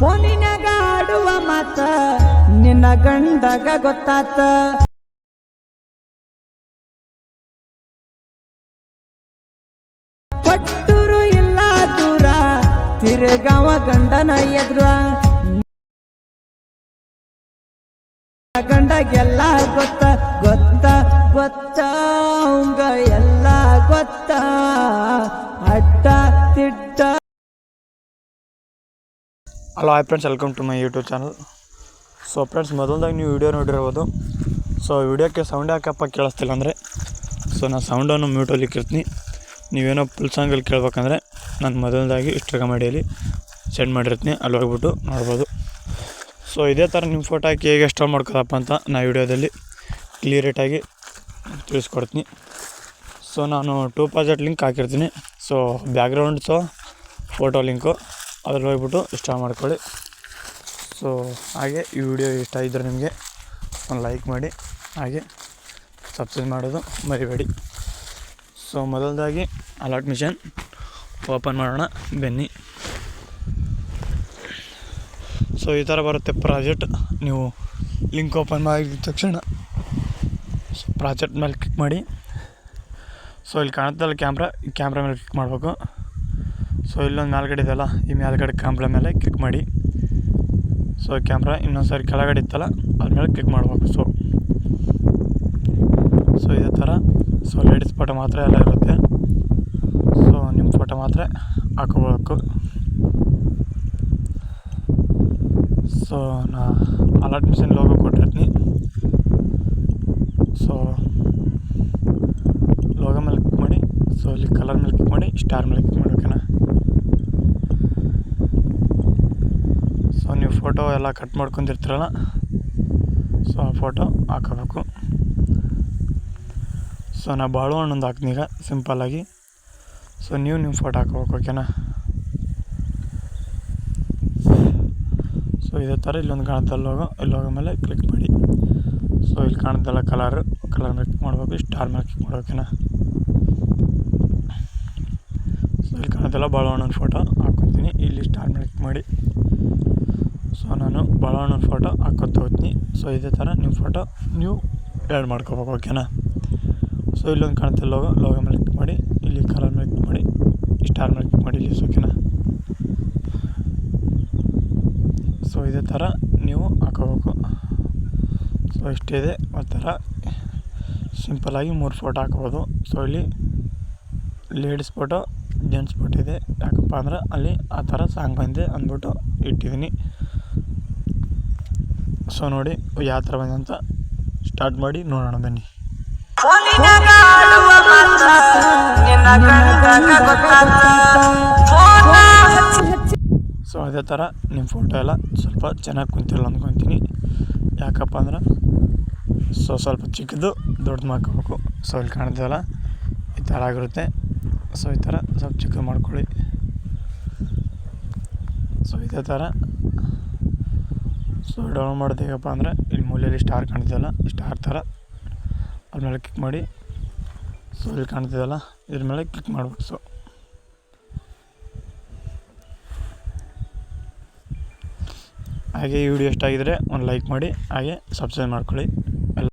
ಫೋನಿನಾಗ ಆಡುವ ಮಾತ ನಿನ್ನ ಗಂಡಗ ಗೊತ್ತಾತ. ಪಟ್ಟೂರು ಇಲ್ಲ ದೂರ, ತಿರುಗಾವ ಗಂಡನ ಎದುರ. ಗಂಡಗೆಲ್ಲ ಗೊತ್ತ ಗೊತ್ತ ಗೊತ್ತ ಎಲ್ಲ ಗೊತ್ತ. Hello hi friends welcome to my YouTube channel so friends ಮೊದಲದಾಗಿ ನೀವು ವಿಡಿಯೋ ನೋಡಿರ್ಬೋದು ಸೊ ವಿಡಿಯೋಕ್ಕೆ ಸೌಂಡ್ ಯಾಕಪ್ಪ ಕೇಳಿಸ್ತಿಲ್ಲ ಅಂದರೆ. ಸೊ ನಾನು ಸೌಂಡನ್ನು ಮ್ಯೂಟಲ್ಲಿ ಇಕ್ಕಿರ್ತೀನಿ. ನೀವೇನೋ ಫುಲ್ ಸಾಂಗಲ್ಲಿ ಕೇಳ್ಬೇಕಂದ್ರೆ ನಾನು ಮೊದಲದಾಗಿ ಇನ್ಸ್ಟಾಗ್ರಾಮ್ ಐಡಿಯಲ್ಲಿ ಸೆಂಡ್ ಮಾಡಿರ್ತೀನಿ. ಅಲ್ಲಿ ಹೋಗ್ಬಿಟ್ಟು ನೋಡ್ಬೋದು. ಸೊ ಇದೇ ಥರ ನಿಮ್ಮ ಫೋಟೋ ಹಾಕಿ ಹೇಗೆ ಇನ್ಸ್ಟಾಲ್ ಮಾಡ್ಕೊಳಪ್ಪ ಅಂತ ನಾ ವಿಡಿಯೋದಲ್ಲಿ ಕ್ಲಿಯರೇಟಾಗಿ ತಿಳಿಸ್ಕೊಡ್ತೀನಿ. ಸೊ ನಾನು ಟೂ ಪಾಸೆಟ್ ಲಿಂಕ್ ಹಾಕಿರ್ತೀನಿ. ಸೊ ಬ್ಯಾಕ್ಗ್ರೌಂಡ್ಸು ಫೋಟೋ ಲಿಂಕು ಅದ್ರಲ್ಲಿ ಹೋಗ್ಬಿಟ್ಟು ಇಷ್ಟ ಮಾಡ್ಕೊಳ್ಳಿ. ಸೊ ಹಾಗೆ ಈ ವಿಡಿಯೋ ಇಷ್ಟ ಇದ್ದರೆ ನಿಮಗೆ ಒಂದು ಲೈಕ್ ಮಾಡಿ, ಹಾಗೆ ಸಬ್ಸ್ಕ್ರೈಬ್ ಮಾಡೋದು ಮರಿಬೇಡಿ. ಸೊ ಮೊದಲದಾಗಿ ಅಲಾಟ್ ಮಿಷನ್ ಓಪನ್ ಮಾಡೋಣ, ಬೆನ್ನಿ. ಸೊ ಈ ಥರ ಬರುತ್ತೆ ಪ್ರಾಜೆಕ್ಟ್ ನೀವು ಲಿಂಕ್ ಓಪನ್ ಮಾಡಿದ ತಕ್ಷಣ ಸೊ ಪ್ರಾಜೆಕ್ಟ್ ಮೇಲೆ ಕ್ಲಿಕ್ ಮಾಡಿ. ಸೊ ಇಲ್ಲಿ ಕಾಣುತ್ತಲ್ಲ ಕ್ಯಾಮ್ರಾ ಕ್ಯಾಮ್ರಾ ಮೇಲೆ ಕ್ಲಿಕ್ ಮಾಡಬೇಕು. ಸೊ ಇಲ್ಲೊಂದು ಮೇಲ್ಗಡೆ ಇದೆಯಲ್ಲ, ಈ ಮೇಲ್ಗಡೆ ಕ್ಯಾಮ್ರ ಮೇಲೆ ಕ್ಲಿಕ್ ಮಾಡಿ. ಸೊ ಕ್ಯಾಮ್ರಾ ಇನ್ನೊಂದು ಸಾರಿ ಕೆಳಗಡೆ ಇತ್ತಲ್ಲ ಅದ್ರ ಮೇಲೆ ಕ್ಲಿಕ್ ಮಾಡಬೇಕು. ಸೊ ಸೊ ಇದೇ ಥರ ಸೊ ಲೇಡೀಸ್ ಫೋಟೋ ಮಾತ್ರ ಎಲ್ಲ ಇರುತ್ತೆ. ಸೊ ನಿಮ್ಮ ಫೋಟೋ ಮಾತ್ರ ಹಾಕೋಬೇಕು. ಸೊ ನಾ ಅಲರ್ಟ್ ಮಿಷನ್ ಲೋಗೋ ಕೊಟ್ಟಿರ್ತೀನಿ. ಸೊ ಲೋಗೋ ಮೇಲೆ ಕ್ಲಿಕ್ ಮಾಡಿ. ಸೊ ಇಲ್ಲಿ ಕಲರ್ ಮೇಲೆ ಕ್ಲಿಕ್ ಮಾಡಿ ಸ್ಟಾರ್ ಮೇಲೆ ಕ್ಲಿಕ್ ಸೊ ನೀವು ಫೋಟೋ ಎಲ್ಲ ಕಟ್ ಮಾಡ್ಕೊಂಡಿರ್ತೀರಲ್ಲ? ಸೊ ಆ ಫೋಟೋ ಹಾಕೋಬೇಕು. ಸೊ ನಾ ಬಾಳು ಹಣ್ಣೊಂದು ಹಾಕ್ತೀನಿ ಈಗ ಸಿಂಪಲ್ಲಾಗಿ ಸೊ ನೀವು ನಿಮ್ಮ ಫೋಟೋ ಹಾಕೋಬೇಕು ಓಕೆನಾ ಸೊ ಇದೇ ಥರ ಇಲ್ಲೊಂದು ಕಾಣುತ್ತಲ್ಲ ಹೋಗೋ ಇಲ್ಲಿ ಹೋಗೋ ಮೇಲೆ ಕ್ಲಿಕ್ ಮಾಡಿ. ಸೊ ಇಲ್ಲಿ ಕಾಣುತ್ತಲ್ಲ ಕಲರ್ ಕಲರ್ ಮೇಲೆ ಕ್ಲಿಕ್ ಮಾಡಬೇಕು ಸ್ಟಾರ್ ಮೇಲೆ ಕ್ಲಿಕ್ ಮಾಡ್ಬೇಕೇನಾ ಸೊ ಇಲ್ಲಿ ಕಾಣುತ್ತಲ್ಲ ಹಣ್ಣೊಂದು ಫೋಟೋ ಹಾಕ್ಕೊತೀನಿ. ಇಲ್ಲಿ ಸ್ಟಾರ್ ಮೇಲೆ ಕ್ಲಿಕ್ ಮಾಡಿ. ಸೊ ನಾನು ಬಾಳವಣ್ಣನ ಫೋಟೋ ಹಾಕ್ಕೊತ ಹೋಗ್ತೀನಿ. ಸೊ ಇದೇ ಥರ ನಿಮ್ಮ ಫೋಟೋ ನೀವು ಆ್ಯಡ್ ಮಾಡ್ಕೋಬೇಕು ಓಕೆನಾ ಸೊ ಇಲ್ಲೊಂದು ಕಾಣುತ್ತೆ ಲೋಗೋ ಲೋಗೋ ಮೇಲೆ ಕ್ಲಿಕ್ ಮಾಡಿ, ಇಲ್ಲಿ ಕಲರ್ ಮೇಲೆ ಕ್ಲಿಕ್ ಮಾಡಿ ಸ್ಟಾರ್ ಮೇಲೆ ಕ್ಲಿಕ್ ಮಾಡಿ, ಇಲ್ಲಿ ಓಕೆನಾ ಸೊ ಇದೇ ಥರ ನೀವು ಹಾಕೋಬೇಕು. ಸೊ ಇಷ್ಟಿದೆ ಒಂಥರ ಸಿಂಪಲ್ಲಾಗಿ ಮೂರು ಫೋಟೋ ಹಾಕ್ಬೋದು. ಸೊ ಇಲ್ಲಿ ಲೇಡೀಸ್ ಫೋಟೋ ಜೆಂಟ್ಸ್ ಫೋಟೋ ಇದೆ. ಯಾಕಪ್ಪ ಅಂದ್ರೆ ಅಲ್ಲಿ ಆ ಥರ ಸಾಂಗ್ ಬಂದಿದೆ ಅಂದ್ಬಿಟ್ಟು ಇಟ್ಟಿದ್ದೀನಿ. ಸೊ ನೋಡಿ ಯಾವ ಥರ ಬಂದೆ ಅಂತ ಸ್ಟಾರ್ಟ್ ಮಾಡಿ ನೋಡೋಣ ಬನ್ನಿ. ಸೊ ಅದೇ ಥರ ನಿಮ್ಮ ಫೋಟೋ ಎಲ್ಲ ಸ್ವಲ್ಪ ಚೆನ್ನಾಗಿ ಕುಂತಿರಲ್ಲ ಅಂದ್ಕೊತೀನಿ ಯಾಕಪ್ಪ ಅಂದ್ರೆ ಸೊ ಸ್ವಲ್ಪ ಚಿಕ್ಕದು, ದೊಡ್ಡದು ಮಾಡ್ಕೋಬೇಕು. ಸೊ ಇಲ್ಲಿ ಕಾಣ್ತೀವಲ್ಲ ಈ ಥರ ಆಗಿರುತ್ತೆ. ಸೊ ಈ ಥರ ಸ್ವಲ್ಪ ಚಿಕ್ಕದು ಮಾಡ್ಕೊಳ್ಳಿ. ಸೊ ಇದೇ ಥರ ಸೊ ಡೌನ್ ಮಾಡ್ತೀವಪ್ಪ ಅಂದರೆ ಇಲ್ಲಿ ಮೂಲೆಯಲ್ಲಿ ಸ್ಟಾರ್ ಕಾಣ್ತಿದ್ದಲ್ಲ ಸ್ಟಾರ್ ಥರ. ಅದ್ರ ಮೇಲೆ ಕ್ಲಿಕ್ ಮಾಡಿ. ಸೊ ಇಲ್ಲಿ ಕಾಣ್ತಿದ್ದಲ್ಲ ಇದ್ರ ಮೇಲೆ ಕ್ಲಿಕ್ ಮಾಡ್ಬೇಕು ಸೊ ಹಾಗೆ ಈ ವಿಡಿಯೋ ಇಷ್ಟ ಆಗಿದರೆ ಒಂದು ಲೈಕ್ ಮಾಡಿ, ಹಾಗೆ ಸಬ್ಸ್ಕ್ರೈಬ್ ಮಾಡ್ಕೊಳ್ಳಿ.